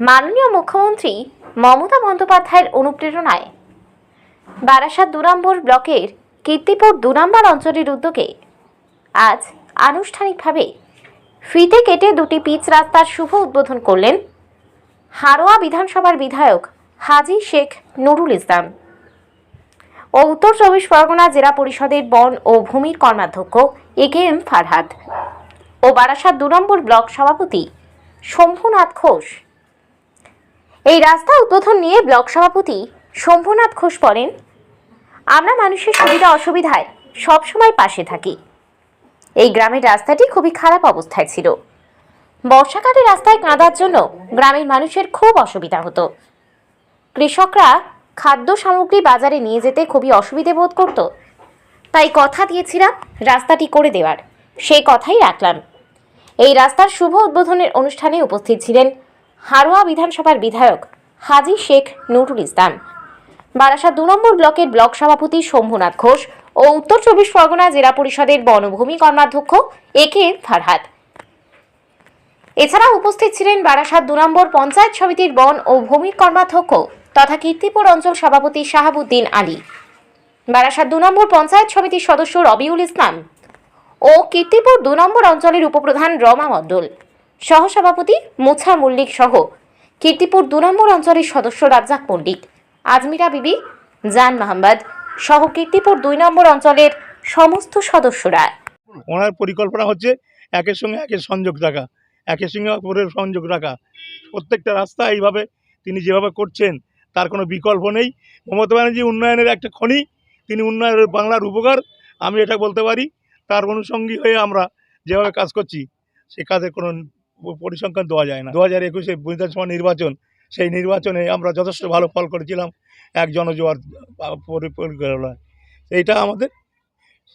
মাননীয় মুখ্যমন্ত্রী মমতা বন্দ্যোপাধ্যায়ের অনুপ্রেরণায়। বারাসাত দু নম্বর ব্লকের কীর্তিপুর দু অঞ্চলের উদ্যোগে আজ আনুষ্ঠানিকভাবে ফিতে কেটে দুটি পিচ রাস্তার শুভ উদ্বোধন করলেন হারোয়া বিধানসভার বিধায়ক হাজি শেখ নুরুল ইসলাম ও উত্তর চব্বিশ পরগনা জেলা পরিষদের বন ও ভূমির কর্মাধ্যক্ষ এ কে এম ফারহাদ ও বারাসাত দু নম্বর ব্লক সভাপতি শম্ভুনাথ ঘোষ এই রাস্তা উদ্বোধন নিয়ে ব্লক সভাপতি শম্ভুনাথ ঘোষ বলেন, আমরা মানুষের সুবিধা অসুবিধায় সবসময় পাশে থাকি। এই গ্রামের রাস্তাটি খুবই খারাপ অবস্থায় ছিল। বর্ষাকালে রাস্তায় কাঁদার জন্য গ্রামের মানুষের খুব অসুবিধা হতো। কৃষকরা খাদ্য সামগ্রী বাজারে নিয়ে যেতে খুবই অসুবিধে বোধ করত। তাই কথা দিয়েছিলাম রাস্তাটি করে দেওয়ার। সেই কথাই রাখলাম। এই রাস্তার শুভ উদ্বোধনের অনুষ্ঠানে উপস্থিত ছিলেন হারোয়া বিধানসভার বিধায়ক হাজি শেখ নুরুল ইসলাম। বারাসাত দু নম্বর ব্লকের ব্লক সভাপতি শম্ভুনাথ ঘোষ ও উত্তর চব্বিশ পরগনা জেলা পরিষদের বনভূমি কর্মাধ্যক্ষ এ কে ফারহাদ এছাড়া উপস্থিত ছিলেন বারাসাত দু নম্বর পঞ্চায়েত সমিতির বন ও ভূমি কর্মাধ্যক্ষ তথা কীর্তিপুর অঞ্চল সভাপতি শাহাবুদ্দিন আলী। বারাসাত দু নম্বর পঞ্চায়েত সমিতির সদস্য রবিউল ইসলাম ও কীর্তিপুর দু নম্বর অঞ্চলের উপপ্রধান রমা মণ্ডল। সহসভাপতি মোছা মল্লিক সহ কীর্তিপুর দু নম্বর অঞ্চলের সদস্য রাজ্জাক পণ্ডিত, আজমিরা বিবি, জান মাহমদ সহ কীর্তিপুর দুই নম্বর অঞ্চলের সমস্ত সদস্যরা। ওনার পরিকল্পনা হচ্ছে একের সঙ্গে একের সংযোগ রাখা, একের সঙ্গে অপরের সংযোগ রাখা। প্রত্যেকটা রাস্তা এইভাবে তিনি যেভাবে করছেন, তার কোনো বিকল্প নেই। মমতা ব্যানার্জি উন্নয়নের একটা খনি, তিনি উন্নয়নের বাংলার উপকার, আমি এটা বলতে পারি। তার অনুষঙ্গী হয়ে আমরা যেভাবে কাজ করছি, সে কাজের কোনো পরিসংখ্যান দেওয়া যায় না। দু হাজার একুশে বিধানসভা নির্বাচন, সেই নির্বাচনে আমরা যথেষ্ট ভালো ফল করেছিলাম, এক জনজোয়ার পরি- পরিকল্পনায়। এইটা আমাদের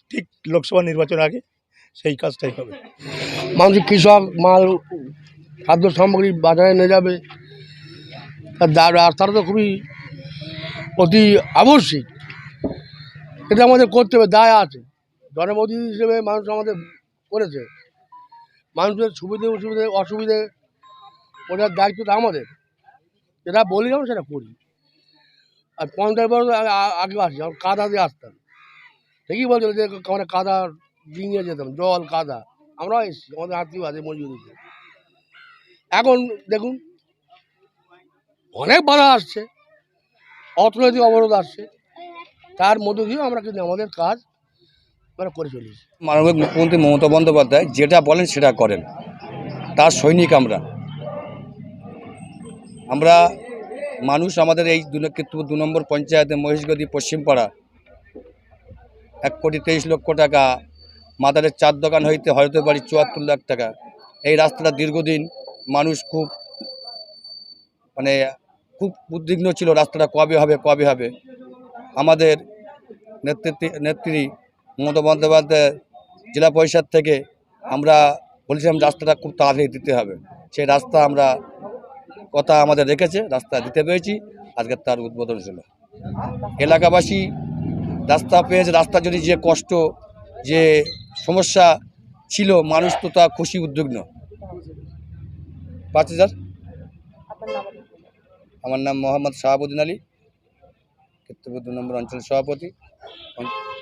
ঠিক লোকসভা নির্বাচন আগে সেই কাজটাই হবে। মানুষ কৃষক, মাল, খাদ্য সামগ্রী বাজারে নিয়ে যাবে। রাস্তাটা তো খুবই অতি আবশ্যিক। এটা আমাদের করতে হবে, দায় আছে। জনপ্রতিনিধি হিসেবে মানুষ আমাদের করেছে। মানুষের সুবিধে, অসুবিধে অসুবিধে ওটার দায়িত্বটা আমাদের। যেটা বলি আমরা, সেটা করি। আর পঞ্চাশ বছর আগে আসি, আমরা কাদা দিয়ে আসতাম। ঠিকই বলছিল যে আমরা কাদা ডিঙিয়ে যেতাম, জল, কাদা। আমরাও এসেছি, আমাদের আত্মীয় আছে মজুরিতে এখন দেখুন, অনেক বাধা আসছে, অর্থনৈতিক অবরোধ আসছে। তার মধ্যে দিয়েও আমরা কিন্তু আমাদের কাজ আমরা করে চলেছি। মাননীয় মুখ্যমন্ত্রী মমতা বন্দ্যোপাধ্যায় যেটা বলেন সেটা করেন। তার সৈনিক আমরা। আমরা মানুষ আমাদের এই দু কিন্তু দু নম্বর পঞ্চায়েতে মহিষগদি পশ্চিমপাড়া। এক কোটি তেইশ লক্ষ টাকা, মাদারের চার দোকান হইতে হয়তো বাড়ি চুয়াত্তর লাখ টাকা। এই রাস্তাটা দীর্ঘদিন মানুষ খুব মানে খুব উদ্বিগ্ন ছিল রাস্তাটা কবে হবে কবে হবে। আমাদের নেতৃত্বে নেত্রী মমতা বন্দ্যোপাধ্যায় জেলা পরিষদ থেকে আমরা বলেছিলাম রাস্তাটা খুব তাড়াতাড়ি দিতে হবে। সেই রাস্তা আমরা কথা আমাদের রেখেছে রাস্তা দিতে পেরেছি আজকে তার উদ্বোধন ছিল এলাকাবাসী রাস্তা পেয়েছে রাস্তা যদি যে কষ্ট যে সমস্যা ছিল মানুষ তো তা খুশি উদ্বিগ্ন পাঁচ হাজার আমার নাম মোহাম্মদ শাহাবুদ্দিন আলী। কীর্তিপুর দু নম্বর অঞ্চল সভাপতি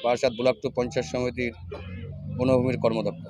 বারাসাত ব্লক টু পঞ্চায়েত সমিতির বনভূমির কর্মদক্ষ